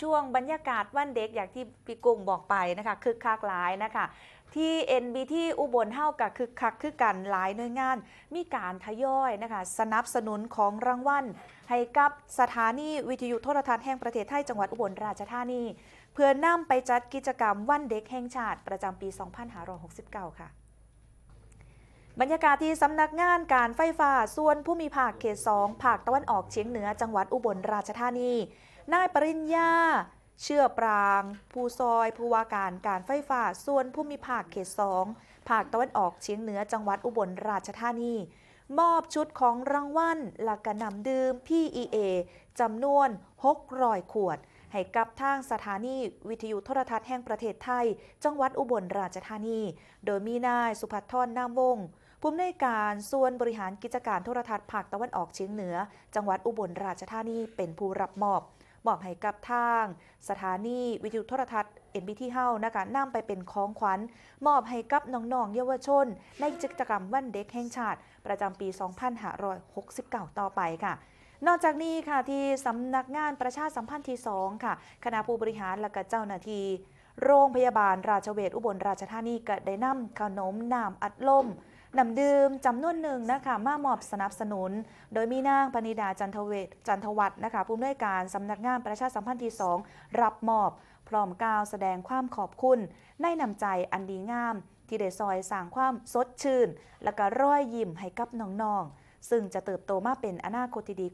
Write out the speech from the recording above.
ช่วงบรรยากาศวันเด็กอย่างที่พี่กุ้งบอกไปนะคะคึกคักหลายนะคะที่ NBT อุบลเท่ากับคึกคักคือกันหลายหน่วยงาน มีการทยอยนะคะสนับสนุนของรางวัลให้กับสถานีวิทยุโทรทัศน์แห่งประเทศไทยจังหวัดอุบลราชธานี เพื่อนำไปจัดกิจกรรมวันเด็กแห่งชาติประจำปี 2569 ค่ะ บรรยากาศที่สำนักงานการไฟฟ้าส่วนภูมิภาคเขต2ภาคตะวันออกเฉียงเหนือจังหวัดอุบลราชธานี นายปริญญา เชื่อปราง ผู้ซอยผู้ว่าการการไฟฟ้าส่วนภูมิภาคเขต2ภาคตะวันออกเฉียงเหนือจังหวัดอุบลราชธานี มอบชุดของรางวัลและกระนำดื่ม PEA จำนวน600ขวด ให้กับทางสถานีวิทยุโทรทัศน์แห่งประเทศไทย จังหวัดอุบลราชธานี โดยมีนายสุพัทรนามวงศ์ ผู้อำนวยการส่วนบริหารกิจการโทรทัศน์ภาคตะวันออกเฉียงเหนือ จังหวัดอุบลราชธานีเป็นผู้รับมอบมอบให้กับทาง สถานีวิทยุโทรทัศน์ NBT เฮานะคะนำไปเป็นของขวัญ มอบให้กับน้องๆเยาวชน ในกิจกรรมวันเด็กแห่งชาติ ประจำปี 2569 ต่อไปค่ะ นอกจากนี้ค่ะที่สำนักงานประชาสัมพันธ์ที่ 2 ค่ะ คณะผู้บริหารและก็เจ้าหน้าที่โรงพยาบาลราชเวชอุบลราชธานีก็ได้นำขนมน้ำอัดลม น้ำดื่มจำนวนหนึ่งนะคะมามอบสนับสนุน โดยมีนางปณิดาจันทเวชจันทวัฒน์นะคะผู้อำนวยการสำนักงานประชาสัมพันธ์ที่ 2 รับมอบ พร้อมกล่าวแสดงความขอบคุณ ในนำใจอันดีงาม ที่ได้ซอยสร้างความสดชื่น และก็ร้อยยิ้มให้กับน้องๆซึ่งจะเติบโตมาเป็นอนาคตที่ดี